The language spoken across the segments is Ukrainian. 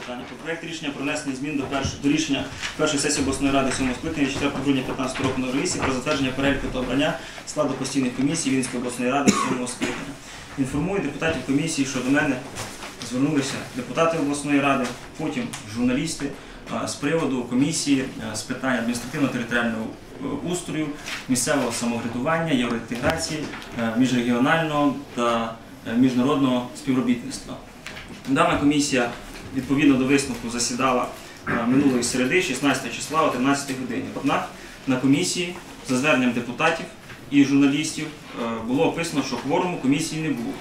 питання. Про проект рішення про внесення змін до, перш... до рішення першої сесії обласної ради 7 скликання 4 грудня 15 року на ревісі про затвердження переліку та обрання складу постійних комісій Вінської обласної ради 7 скликання. Інформую депутатів комісії, що до мене звернулися депутати обласної ради, потім журналісти з приводу комісії з питань адміністративно-територіального е, устрою, місцевого самоврядування, євроінтеграції, е, міжрегіонального та е, міжнародного співробітництва. Дана комісія відповідно до висновку засідала е, минулої середи, 16 числа о 13 годині. Однак на комісії за зверненням депутатів і журналістів е, було описано, що кворуму комісії не було.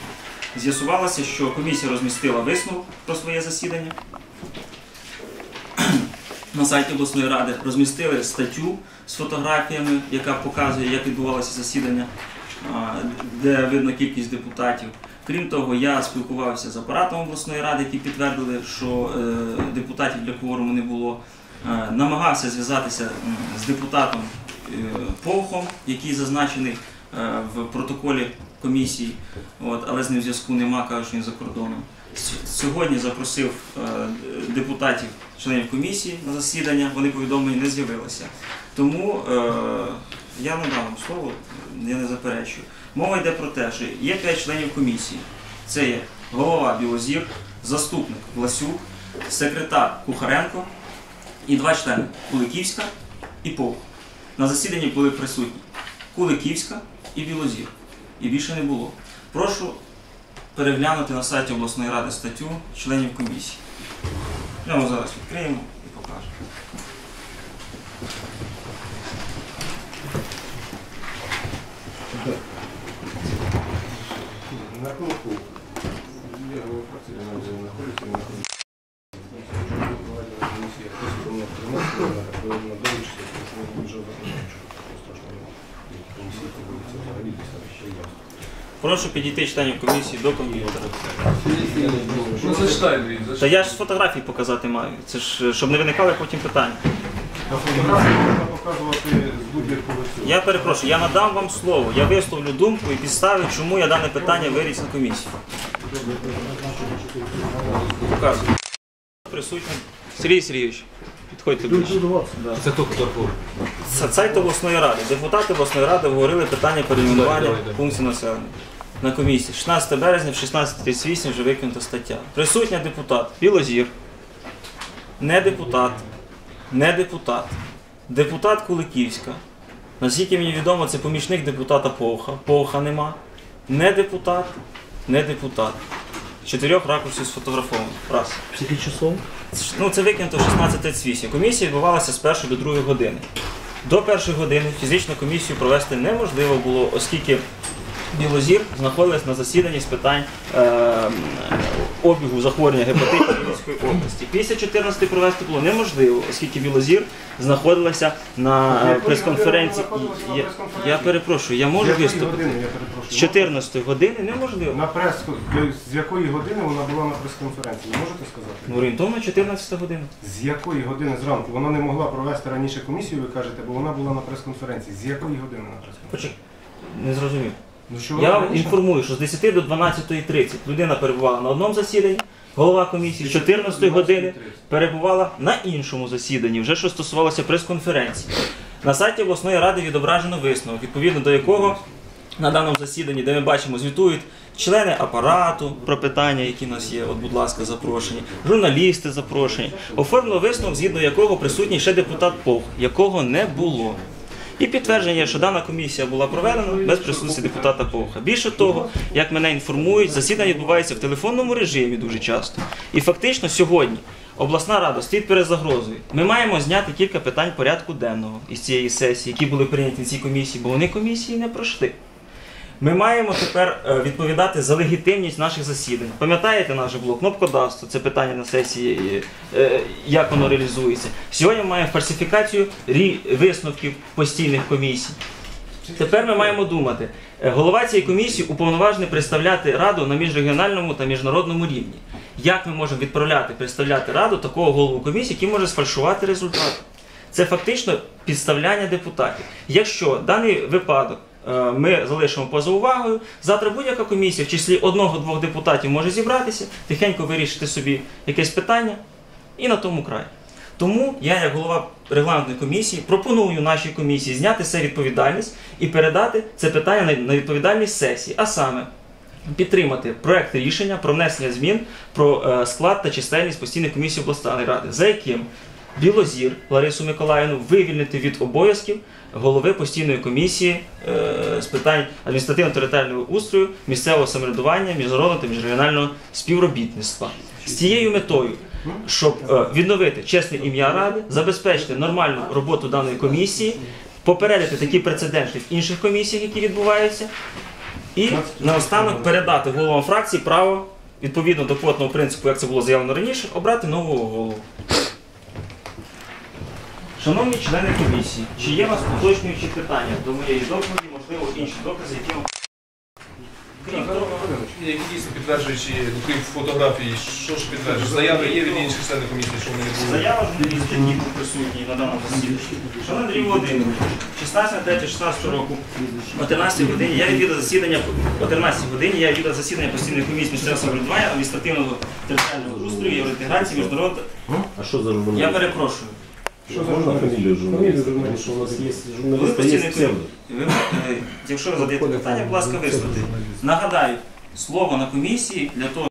З'ясувалося, що комісія розмістила висновок про своє засідання на сайті обласної ради, розмістили статтю з фотографіями, яка показує, як відбувалося засідання, де видно кількість депутатів. Крім того, я спілкувався з апаратом обласної ради, які підтвердили, що е, депутатів для кворуму не було. Е, намагався зв'язатися з депутатом е, Повхом, який зазначений в протоколі комісії, але з ним зв'язку нема, кажуть, що він за кордоном. Сьогодні запросив депутатів, членів комісії на засідання, вони повідомлені не з'явилися. Тому я надам вам слово, я не заперечую. Мова йде про те, що є п'ять членів комісії. Це є голова Білозір, заступник Власюк, секретар Кухаренко і два члени Куликівська і Повх. На засіданні були присутні Куликівська і Білозір. І більше не було. Прошу переглянути на сайті обласної ради статтю членів комісії. Прямо зараз відкриємо і покажемо. На кнопку. Я говорю, фракції аналізу знаходиться, він знаходиться. Хтось помог тримати, на довідчися, тому що Прошу підійти членів комісії до комп'ютера. Ну зачитай, Та я ж з фотографій показати маю. Це ж щоб не виникали потім питання. На фотографії можна показувати з будь-якого цього. Я перепрошую, я надам вам слово, я висловлю думку і підстави, чому я дане питання виріс на комісії. Показую. Присутній Сергій Сергійович, підходьте ближче. Це хто фотографував? Це сайт обласної ради. Депутати обласної ради говорили питання перейменування давай. населення. На комісії 16 березня в 16.38 вже викинута стаття. Присутня депутат Білозір, не депутат, не депутат, депутат Куликівська. Наскільки мені відомо, це помічник депутата Повха. Повха нема. Не депутат, не депутат. Чотирьох ракурсів сфотографовано. Раз. Скільки часов? Ну, це викинуто в 16.38. Комісія відбувалася з 1 до 2 години. До першої години фізичну комісію провести неможливо було, оскільки Білозір знаходилась на засіданні з питань е, обігу захворювання гепатиту Вінницької області. Після 14 провести було неможливо, оскільки Білозір знаходилася на е, прес-конференції. Я, я перепрошую, я можу виступити. З перепрошую? 14 години неможливо. На прес з якої години вона була на прес-конференції? Можете сказати? Ну, Орієнтовно 14 година. З якої години зранку? Вона не могла провести раніше комісію, ви кажете, бо вона була на прес-конференції. З якої години на прес-конференції? Не зрозумів. Ну, що Я вам раніше? інформую, що з 10 до 12.30 людина перебувала на одному засіданні, голова комісії з 14 години перебувала на іншому засіданні, вже що стосувалося прес-конференції. На сайті обласної ради відображено висновок, відповідно до якого на даному засіданні, де ми бачимо, звітують члени апарату про питання, які в нас є, от, будь ласка, запрошені, журналісти запрошені. Оформлено висновок, згідно якого присутній ще депутат Повх, якого не було. І підтвердження, що дана комісія була проведена без присутності депутата Повха. Більше того, як мене інформують, засідання відбувається в телефонному режимі дуже часто. І фактично сьогодні обласна рада стоїть перед загрозою. Ми маємо зняти кілька питань порядку денного із цієї сесії, які були прийняті на цій комісії, бо вони комісії не пройшли. Ми маємо тепер е, відповідати за легітимність наших засідань. Пам'ятаєте, наш же блок кнопкодавство, це питання на сесії, е, як воно реалізується. Сьогодні ми маємо фальсифікацію висновків постійних комісій. Тепер ми маємо думати, е, голова цієї комісії уповноважений представляти раду на міжрегіональному та міжнародному рівні. Як ми можемо відправляти, представляти раду такого голову комісії, який може сфальшувати результати? Це фактично підставляння депутатів. Якщо даний випадок ми залишимо поза увагою, завтра будь-яка комісія в числі одного-двох депутатів може зібратися, тихенько вирішити собі якесь питання, І на тому край. Тому я, як голова регламентної комісії, пропоную нашій комісії зняти себе відповідальність і передати це питання на- на відповідальність сесії. А саме підтримати проект рішення про внесення змін про е, склад та чисельність постійної комісії обласної ради, за яким Білозір Ларису Миколаївну вивільнити від обов'язків голови постійної комісії е, з питань адміністративно-територіального устрою, місцевого самоврядування, міжнародного та міжрегіонального співробітництва з цією метою. Щоб е, відновити чесне ім'я ради, забезпечити нормальну роботу даної комісії, попередити такі прецеденти в інших комісіях, які відбуваються, і наостанок передати головам фракції право, відповідно до квотного принципу, як це було заявлено раніше, обрати нового голову. Шановні члени комісії, чи є у вас уточнюючі питання до моєї доповіді, можливо, інші докази, які вам. Крім того, Які дійсно підтверджуючи, крім фотографії, що ж підтверджує? Заяви є від інших членів комісії, що вони не були. Заява журналістів, які були присутні на даному засіданні. Шановний Андрій Володимирович, 16 3 16 року о 13 годині я відвідав засідання о 13 годині я відвідав засідання постійної комісії місцевого самоврядування, адміністративного територіального устрою, євроінтеграції, міжнародного. А що за? Я перепрошую. Що за Можна журналіст? фамілію Фамілію журналіста? Тому журналіста. що у нас є Ви журналіст, а псевдо. Ви, е, якщо ви задаєте питання, будь ласка, вислухайте. Нагадаю, слово на комісії для того,